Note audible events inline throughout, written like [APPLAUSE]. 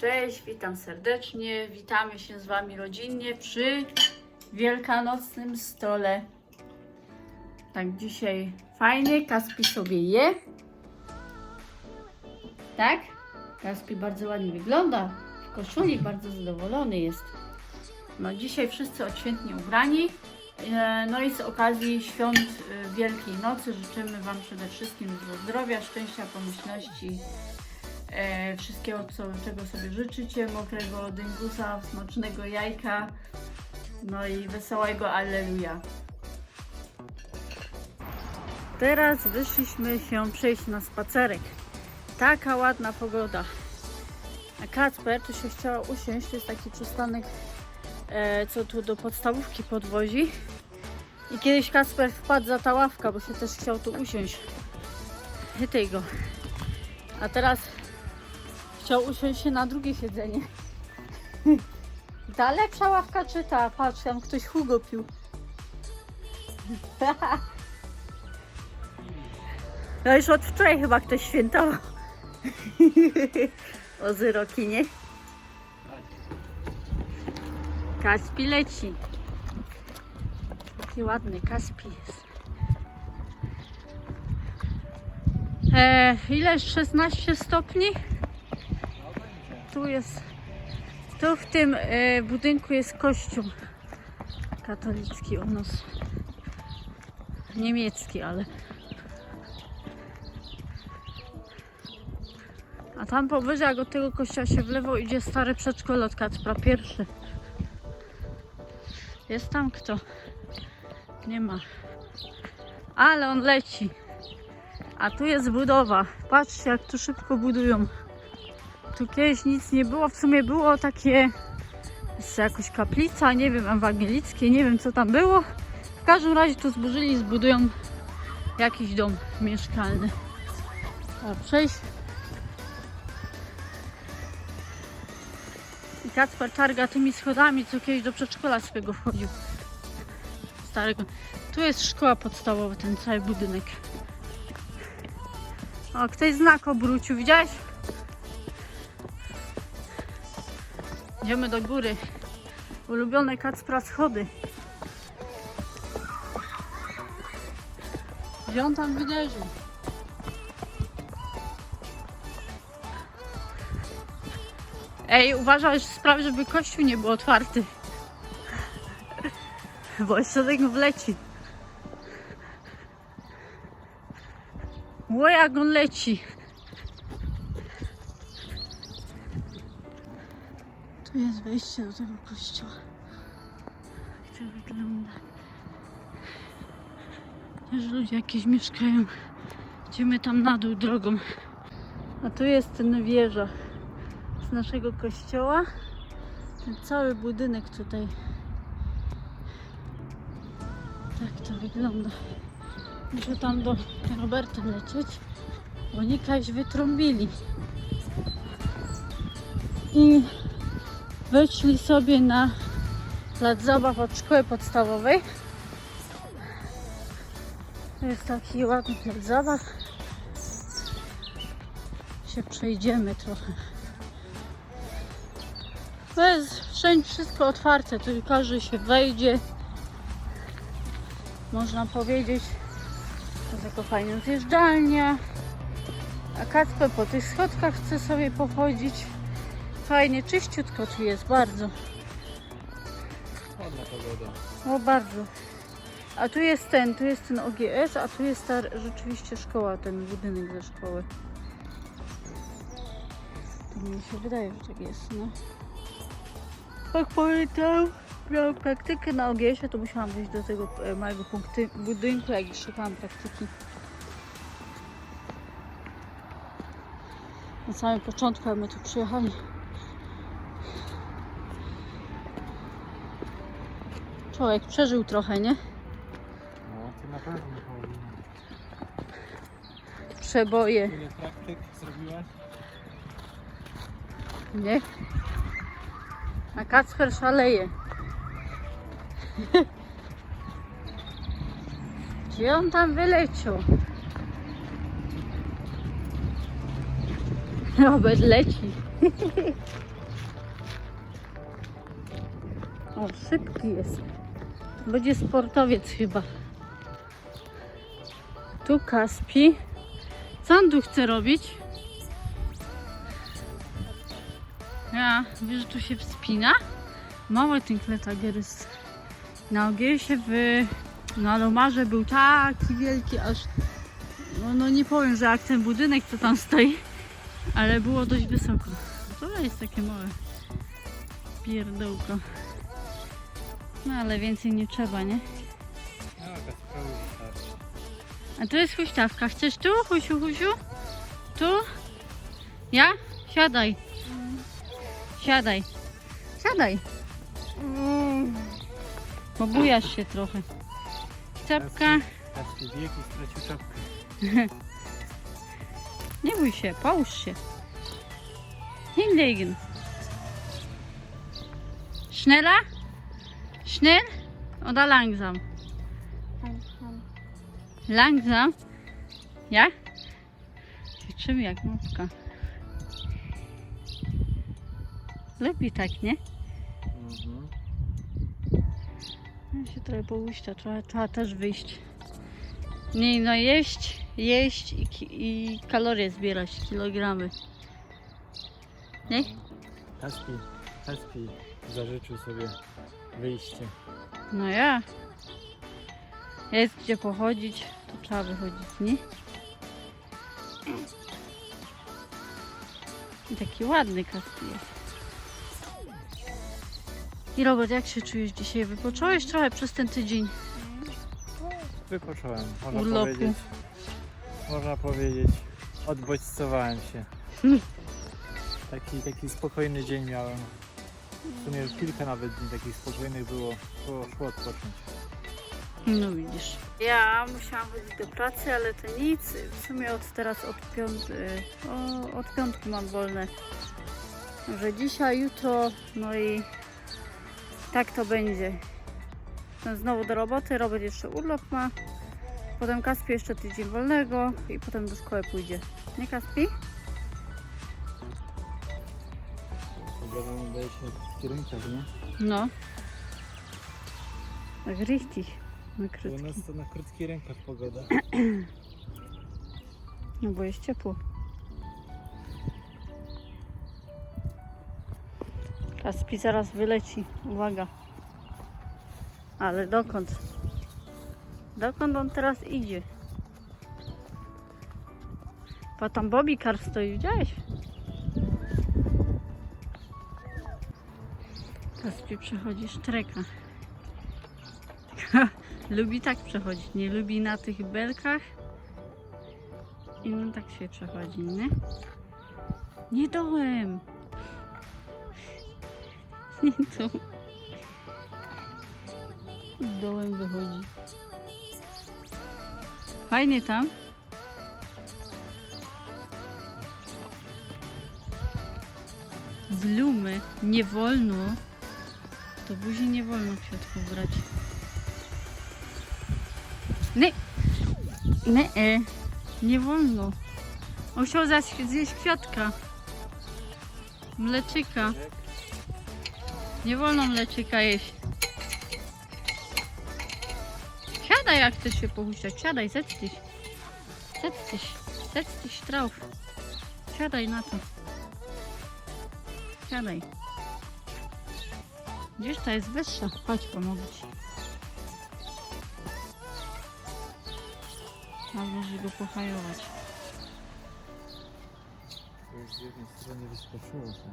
Cześć, witam serdecznie. Witamy się z Wami rodzinnie przy wielkanocnym stole. Tak, dzisiaj fajnie. Kaspi sobie je. Tak? Kaspi bardzo ładnie wygląda. W koszuli bardzo zadowolony jest. No dzisiaj wszyscy odświętnie ubrani. E, No i z okazji świąt e, Wielkiej Nocy życzymy Wam przede wszystkim zdrowia, szczęścia, pomyślności, e, wszystkiego, co, czego sobie życzycie, mokrego dyngusa, smacznego jajka, no i wesołego Alleluja. Teraz wyszliśmy się przejść na spacerek. Taka ładna pogoda. A Kacper tu się chciała usiąść, to jest taki przystanek, e, co tu do podstawówki podwozi. I kiedyś Kasper wpadł za ta ławka, bo się też chciał tu usiąść. Chytaj go. A teraz chciał usiąść się na drugie siedzenie. Ta lepsza ławka czy ta? Patrz, tam ktoś Hugo pił. [LAUGHS] No już od wczoraj chyba ktoś świętował. [LAUGHS] O zyroki, nie? Kaspi leci. Taki ładny Kaspi jest. E, ile? 16 stopni? Tu jest. Tu w tym e, budynku jest kościół katolicki u nas. Niemiecki, ale. A tam powyżej, jak od tego kościoła się w lewo idzie stare przedszkole od Kacpra, pierwszy. Jest tam kto? Nie ma. Ale on leci. A tu jest budowa. Patrzcie, jak tu szybko budują. Tu kiedyś nic nie było. W sumie było takie jeszcze jakoś kaplica, nie wiem, ewangelickie, nie wiem co tam było. W każdym razie tu zburzyli i zbudują jakiś dom mieszkalny. A przejść. I Kacper targa tymi schodami, co kiedyś do przedszkola swego wchodził. Starego. Tu jest szkoła podstawowa, ten cały budynek. O, ktoś znak obrócił, widziałeś? Idziemy do góry. Ulubione Kacpra schody. Gdzie on tam wyderzył? Ej, uważaj, sprawy, żeby kościół nie był otwarty. Bo jeszcze tego wleci. Ło, jak on leci. Jest wejście do tego kościoła. Jak to wygląda. Też ludzie jakieś mieszkają. Idziemy tam na dół drogą. A tu jest ten wieża z naszego kościoła. Ten cały budynek tutaj. Tak to wygląda. Muszę tam do Roberta lecieć, bo Nikaś wytrąbili. I wyszli sobie na plac zabaw od szkoły podstawowej. To jest taki ładny plac zabaw. Się przejdziemy trochę. To jest wszędzie wszystko otwarte, tu każdy się wejdzie. Można powiedzieć, to jest jako fajna zjeżdżalnia. A Kacper po tych schodkach chce sobie pochodzić. Fajnie, czyściutko tu jest, bardzo. Ładna pogoda. O, bardzo. A tu jest ten, tu jest ten OGS, a tu jest ta rzeczywiście szkoła, ten budynek ze szkoły. To mi się wydaje, że tak jest, no. Jak pamiętam, miałam praktykę na OGS-ie, to musiałam wyjść do tego e, małego punkty, budynku, jak szukałam praktyki. Na samym początku, jak my tu przyjechali. Michałek przeżył trochę, nie? No, ty na pewno Michałek. Przeboje. Ile praktyk zrobiłaś? Nie. A Kacper szaleje. [LAUGHS] Gdzie on tam wyleciał? [LAUGHS] Robert leci. [LAUGHS] o, szybki jest. Będzie sportowiec chyba. Tu Kaspi. Tu chce robić? Ja, wiesz, że tu się wspina? Mały ten kletagerys. Na Ogiersie w... Na Lomarze był taki wielki, aż... No, no nie powiem, że jak ten budynek, co tam stoi, ale było dość wysoko. To jest takie małe pierdółko. No ale więcej nie trzeba, nie? No, wystarczy. A tu jest huśtawka. Chcesz tu, Husiu, Husiu? Tu? Ja? Siadaj. Siadaj. Siadaj. Pobujasz się trochę. Czapka. Kaski biegł i stracił czapkę. Nie bój się, połóż się. Hinlegen. Schneller? Schnell oder langsam? Langsam? Ja? Ćwiczymy jak mopka. Lubi tak, nie? Mhm. Ja się trochę połuścia, trzeba, trzeba też wyjść. Nie no, jeść, jeść i, i kalorie zbierać, kilogramy. Nie? Kaspi, Kaspi zażyczył sobie wyjście. No ja. Jest gdzie pochodzić, to trzeba wychodzić, nie? I taki ładny kaski jest. I Robert, jak się czujesz dzisiaj? Wypocząłeś trochę przez ten tydzień? Wypocząłem, można Urlopu. powiedzieć. Można powiedzieć, odbodźcowałem się. [LAUGHS] Taki, taki spokojny dzień miałem. W sumie kilka nawet dni takich spokojnych było. Szło, szło odpocząć. No widzisz. Ja musiałam chodzić do pracy, ale to nic. W sumie od teraz od, piąt, y, o, od piątku mam wolne. Że dzisiaj, jutro, no i tak to będzie. Potem znowu do roboty, Robert jeszcze urlop ma. Potem Kaspi jeszcze tydzień wolnego i potem do szkoły pójdzie. Nie Kaspi? Daje się w kierunkach, nie? No. Tak richtig. Na U krótki. nas to na krótkich rękach pogoda. [CLEARS THROAT] No bo jest ciepło. Kaspi zaraz wyleci. Uwaga. Ale dokąd? Dokąd on teraz idzie? Pa tam Bobikar stoi, widziałeś? Kaspi przechodzi sztreka. [LAUGHS] lubi tak przechodzić, nie lubi na tych belkach. I no tak się przechodzi, nie? Nie dołem. [LAUGHS] Nie tu. Dołem wychodzi. Fajnie tam. Blumy. Nie wolno. Do buzi nie wolno kwiatków brać. Nie. Nie. e. Nie wolno. Zas- zjeść kwiatka. Mleczyka. Nie wolno mleczyka jeść. Siadaj jak chcesz się pochuściać. Siadaj, zettyś. Zettyś. Zettyś strauf. Siadaj na to. Siadaj. Gdzieś ta jest wyższa. Chodź, pomogę ci. Trzeba go pochajować. To już z jednej strony wyskoczyło się.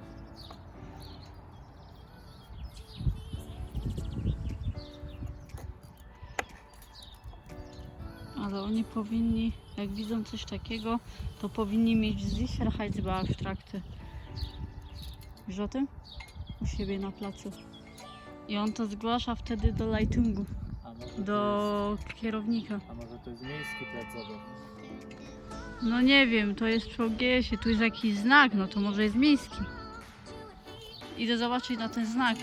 Ale oni powinni, jak widzą coś takiego, to powinni mieć Sicherheitsbeauftragte. Wiesz o tym? U siebie na placu. I on to zgłasza wtedy do to do kierownika. a może to jest miejski plac zabaw? No nie wiem, to jest przy OGS-ie, tu jest jakiś znak, no to może jest miejski. Idę zobaczyć na ten znak.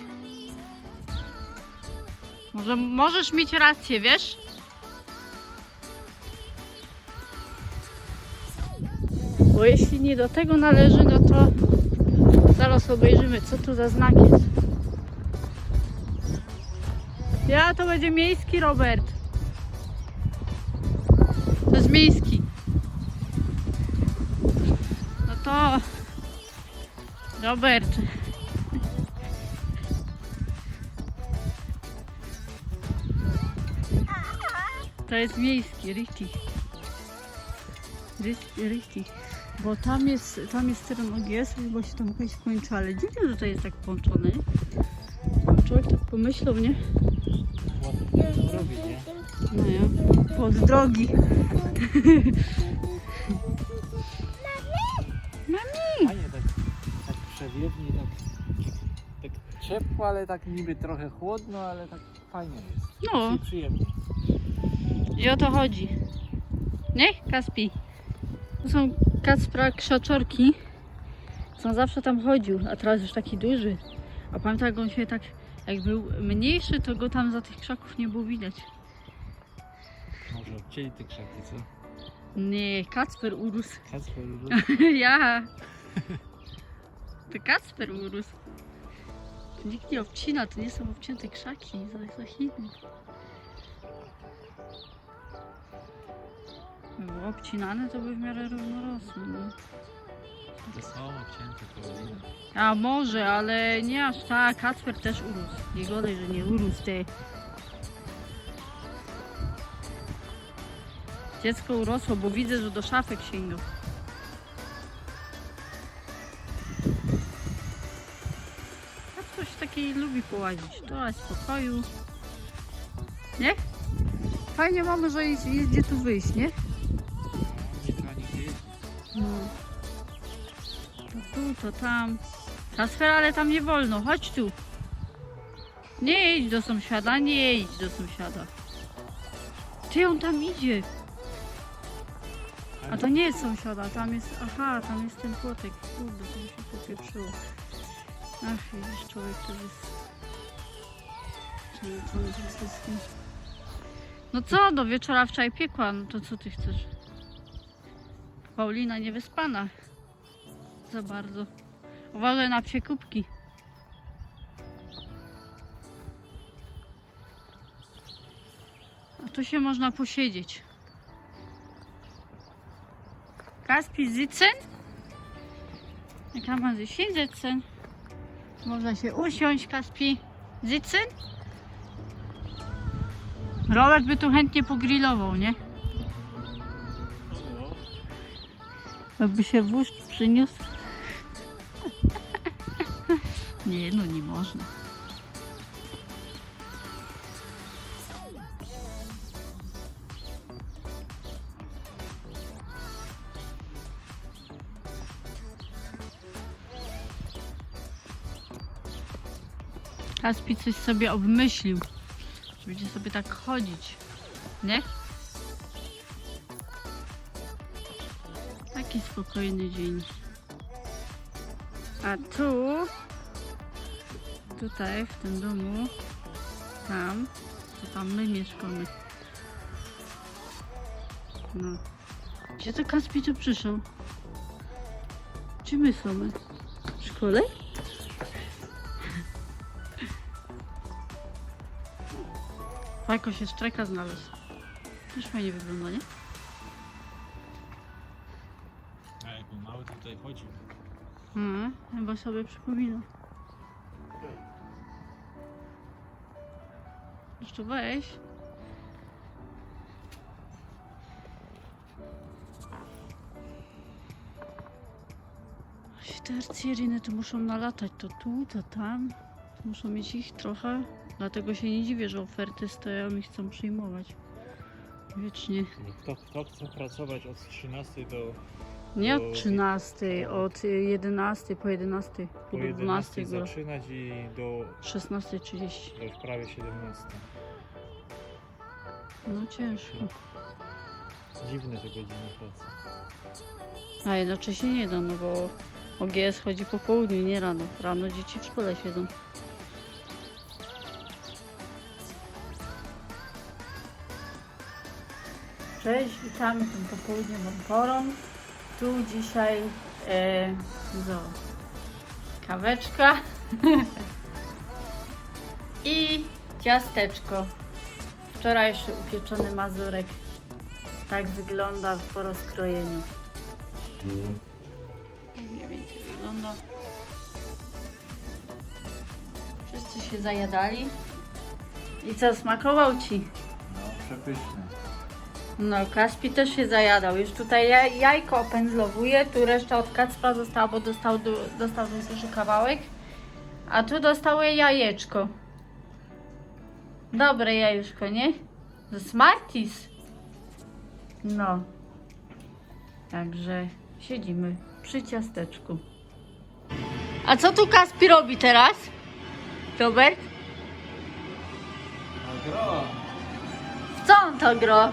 Może możesz mieć rację, wiesz? Bo jeśli nie do tego należy, no to zaraz obejrzymy, co tu za znak jest. Ja to będzie miejski Robert. To jest miejski. No to Robert. To jest miejski, richtig. Richtig. Bo tam jest, tam jest teren OGS, bo się tam jakaś kończy, ale dziwne, że to jest tak połączone. Człowiek tak pomyślał, nie? Nie? No ja, pod drogi. Fajnie tak, tak przewiewnie, tak, tak ciepło, ale tak niby trochę chłodno, ale tak fajnie jest. No, I przyjemnie. i o to chodzi. Nie, Kaspi? To są Kacpra krzaczorki. Co on zawsze tam chodził, a teraz już taki duży. A pamiętam, jak on się tak, jak był mniejszy, to go tam za tych krzaków nie było widać. Może odcięli te krzaki, co? Nie, Kacper urósł. [LAUGHS] Kacper, ja. To Kacper urósł. To nikt nie obcina, to nie są obcięte krzaki za, za Chiny. By było obcinane, to by w miarę równo rosły. No. A może, ale nie aż tak. Kacper też urósł. Nie godaj, że nie urósł. Ty. Dziecko urosło, bo widzę, że do szafek sięgał. Kacper się takiej lubi połazić. To jest spokoju. Nie? Fajnie mamy, że jest, jest gdzie tu wyjść? Nie to tam. Kasper, ale tam nie wolno. Chodź tu. Nie idź do sąsiada, nie idź do sąsiada. Ty, on tam idzie. A to nie jest sąsiada, tam jest, aha, tam jest ten płotek. Kurde, to mi się popieprzyło. Ach, widzisz, człowiek to jest... Przemęczony tym wszystkim. No co, do wieczora wczoraj piekła, no to co ty chcesz? Paulina niewyspana. Za bardzo. Uważaj na przekupki. A tu się można posiedzieć. Kaspi? Da kann man sich hinsetzen. Można się usiąść, Kaspi. Sitzen? Robert by tu chętnie pogrillował, nie? Jakby się wóz przyniósł. Nie, no nie można. Kaspi coś sobie obmyślił, będzie sobie tak chodzić, nie? Taki spokojny dzień. A tu, tutaj w tym domu, tam, to tam my mieszkamy. No. Gdzie to Kaspi tu przyszedł? Gdzie my są? W szkole? [LAUGHS] Fajko się szczeka znalazł. Też fajnie wygląda, nie? A jak był mały, to tutaj chodził. Mhm, chyba sobie przypomina. Jeszcze weź. Te arcjeriny to muszą nalatać to tu, to tam. Muszą mieć ich trochę. Dlatego się nie dziwię, że oferty stoją i chcą przyjmować. Wiecznie. Kto, kto chce pracować od 13 do Nie od 13, od 11 po 11, po po 12 11 go. zaczynać i do, 16.30. do już prawie 17. No ciężko. Dziwne te godziny pracy. A jednocześnie nie da, no bo OGS chodzi po południu, nie rano. Rano dzieci w szkole siedzą. Cześć, witamy tym popołudniową porą. Tu dzisiaj e, zo, kaweczka [LAUGHS] i Ciasteczko. Wczorajszy upieczony mazurek. Tak wygląda po rozkrojeniu. Mniej więcej wygląda. Wszyscy się zajadali. I co, smakował Ci? No, przepyszne. No, Kaspi też się zajadał. Już tutaj ja- jajko opędzlowuje, tu reszta od Kacpra została, bo dostał, dostał dość duży kawałek. A tu dostały jajeczko. Dobre jajuszko, nie? To Smarties. No. Także siedzimy przy ciasteczku. A co tu Kaspi robi teraz? Robert? Gro. W co on to gro?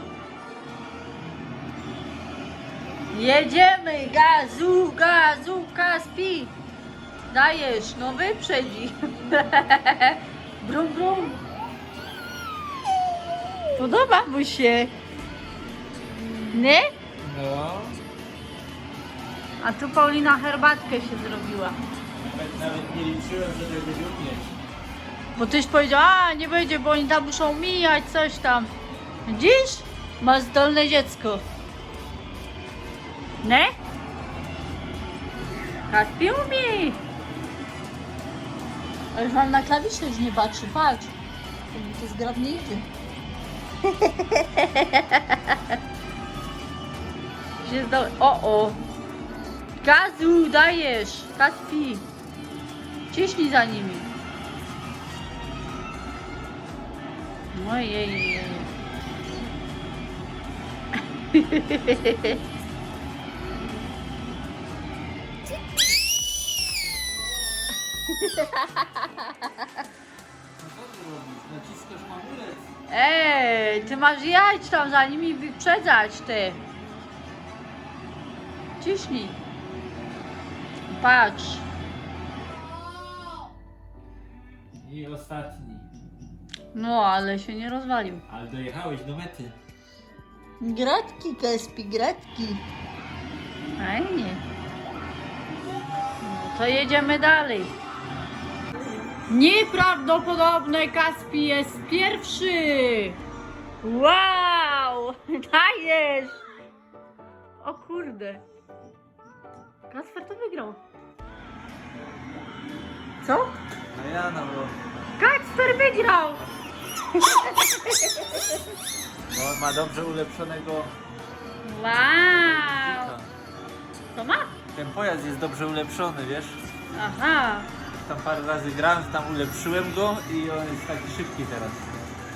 Jedziemy, gazu, gazu, Kaspi. Dajesz, no wyprzedzi. [LAUGHS] brum, brum. Podoba mu się. Nie? No. A tu Paulina herbatkę się zrobiła. Nawet, nawet nie liczyłem, że tak będzie umieć. Bo tyś powiedział, a nie będzie, bo oni tam muszą mijać, coś tam. Dziś masz zdolne dziecko. Nie? Kaspi umie. Ale już mam na klawisze już nie patrzy, patrz. To mi to zgrabnie idzie. [LAUGHS] się zdo... O, o. Gazu, dajesz. Kaspi. Ciśnij za nimi. Ojej. No co ty robisz? Naciskasz hamulec. Ej, ty masz jechać tam za nimi i wyprzedzać ty. Ciśnij. Patrz. I ostatni. No, ale się nie rozwalił. Ale dojechałeś do mety. Gratki, Kespi, gratki. Fajnie. No to jedziemy dalej. Nieprawdopodobne, Kaspi jest pierwszy! Wow! [LAUGHS] Dajesz! O kurde. Kasper to wygrał. Co? No ja no bo... Kacper wygrał! Bo ma dobrze ulepszonego... Wow! To ma? Ten pojazd jest dobrze ulepszony, wiesz? Aha. Tam parę razy grałem, tam ulepszyłem go i on jest taki szybki teraz.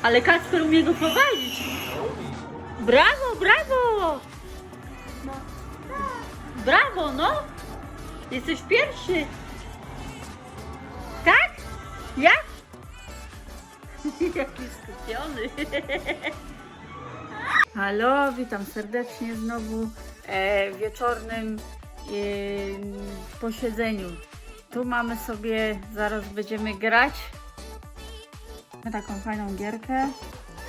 Ale Kacper umie go prowadzić. Brawo, brawo! Brawo, no! Jesteś pierwszy. Tak? Ja? [LAUGHS] Jaki skupiony. [LAUGHS] Halo, witam serdecznie znowu e, wieczornym e, posiedzeniu. Tu mamy sobie, zaraz będziemy grać Mamy taką fajną gierkę.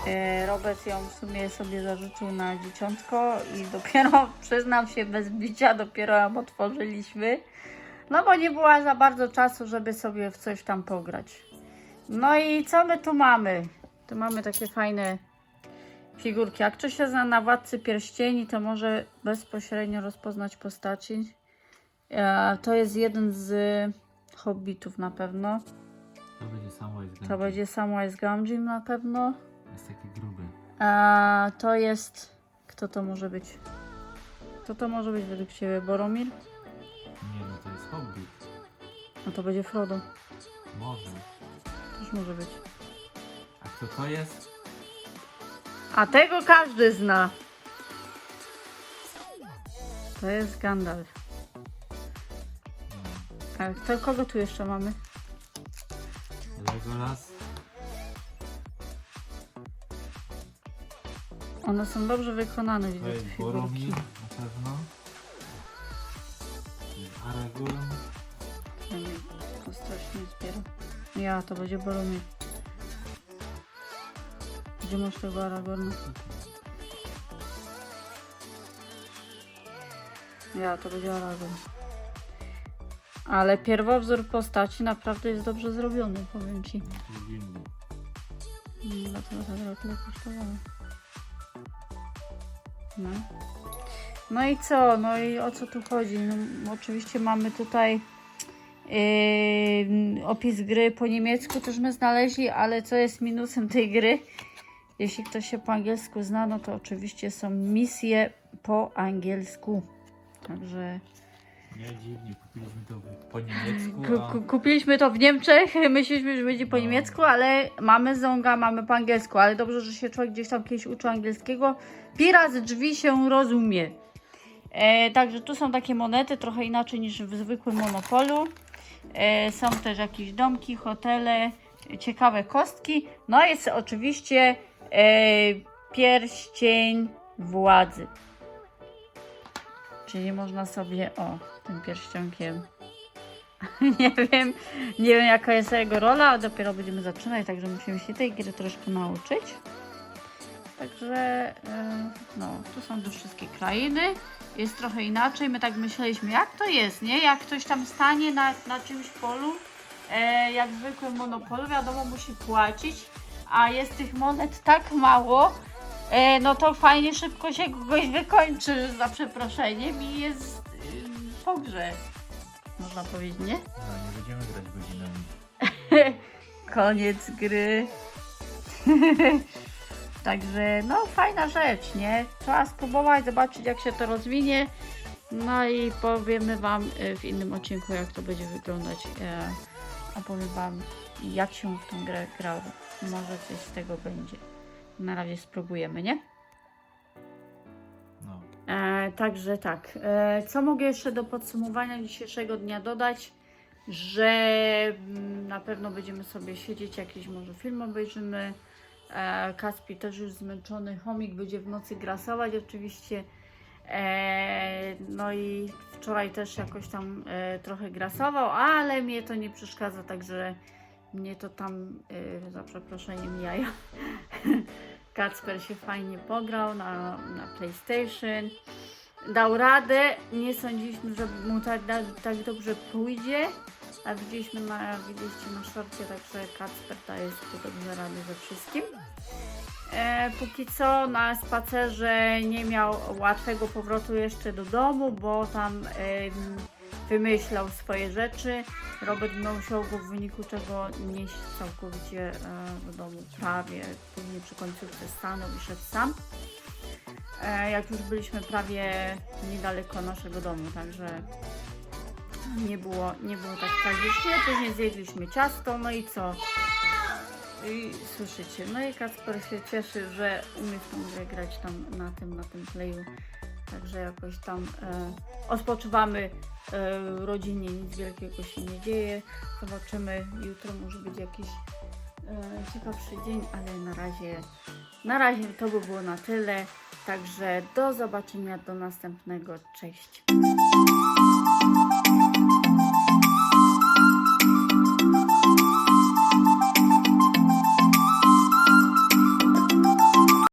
E, Robert ją w sumie sobie zarzucił na dzieciątko i dopiero, [LAUGHS] przyznam się bez bicia, dopiero ją otworzyliśmy. No bo nie było za bardzo czasu, żeby sobie w coś tam pograć. No i co my tu mamy? Tu mamy takie fajne figurki. Jak ktoś się zna na Władcy Pierścieni, to może bezpośrednio rozpoznać postaci. E, to jest jeden z hobbitów na pewno. To będzie samo jest To będzie Samwise Gamgee na pewno. Jest taki gruby. A to jest. Kto to może być? Kto to może być według Ciebie? Boromir? Nie no, to jest hobbit. No to będzie Frodo. Może. Też może być. A kto to jest? A tego każdy zna. To jest Gandalf. A kto, kogo tu jeszcze mamy? Legolas. One są dobrze wykonane, To widzę te jest figurki. Boromir na pewno. To Aragorn. Ja nie, to strasznie zbiera. Ja, to będzie Boromir. Gdzie masz tego Aragorna? Ja, to będzie Aragorn. Ale pierwowzór postaci naprawdę jest dobrze zrobiony, powiem Ci. To tyle kosztowało. No. no i co? No i o co tu chodzi? No, oczywiście mamy tutaj yy, opis gry po niemiecku też my znaleźli, ale co jest minusem tej gry? Jeśli ktoś się po angielsku zna, no to oczywiście są misje po angielsku. Także Nie dziwnie, kupiliśmy to po niemiecku, ku, a ku, kupiliśmy to w Niemczech, [LAUGHS] myśleliśmy, że będzie po No. niemiecku, ale mamy zonga, mamy po angielsku, ale dobrze, że się człowiek gdzieś tam kiedyś uczył angielskiego. Pirat z drzwi się rozumie. E, także tu są takie monety, trochę inaczej niż w zwykłym Monopolu. E, są też jakieś domki, hotele, ciekawe kostki. No jest oczywiście e, pierścień władzy. Czyli można sobie, o, tym pierścionkiem [LAUGHS] nie wiem, nie wiem jaka jest jego rola, dopiero będziemy zaczynać, także musimy się tej gry troszkę nauczyć. Także e, no, tu są już wszystkie krainy. Jest trochę inaczej. My tak myśleliśmy, jak to jest, nie? Jak ktoś tam stanie na, na czymś polu, e, jak w zwykłym monopolu, wiadomo, musi płacić, a jest tych monet tak mało, e, no to fajnie szybko się kogoś wykończy, za przeproszeniem, i jest po grze. Można powiedzieć, nie? no, nie będziemy grać godzinami. [LAUGHS] Koniec gry. [LAUGHS] Także no fajna rzecz, nie? Trzeba spróbować, zobaczyć jak się to rozwinie. No i powiemy Wam e, w innym odcinku jak to będzie wyglądać. E, Opowiem Wam jak się w tą grę grało. Może coś z tego będzie. Na razie spróbujemy, nie? E, także tak. E, co mogę jeszcze do podsumowania dzisiejszego dnia dodać? Że mm, na pewno będziemy sobie siedzieć, jakiś może film obejrzymy. E, Kaspi też już zmęczony, chomik będzie w nocy grasować oczywiście. E, no i wczoraj też jakoś tam e, trochę grasował, ale mnie to nie przeszkadza, także mnie to tam e, za przeproszeniem jaja. [LAUGHS] Kacper się fajnie pograł na, na PlayStation. Dał radę. Nie sądziliśmy, że mu tak, tak, dobrze pójdzie. A widzieliśmy na, widzieliście na szorcie, także Kacper daje sobie dobrze radę ze wszystkim. E, póki co na spacerze nie miał łatwego powrotu jeszcze do domu, bo tam em, wymyślał swoje rzeczy. Robert musiał go w wyniku czego nieść całkowicie e, do domu prawie. Później przy końcówce stanął i szedł sam. E, jak już byliśmy prawie niedaleko naszego domu, także nie było, nie było tak tragicznie. Później zjedliśmy ciasto, no i co? I słyszycie, no i Kacper się cieszy, że umie w tą grę grać tam na tym, na tym playu. Także jakoś tam e, odpoczywamy e, rodzinnie, nic wielkiego się nie dzieje. Zobaczymy, jutro może być jakiś e, ciekawszy dzień, ale na razie, na razie to by było na tyle. Także do zobaczenia, do następnego. Cześć.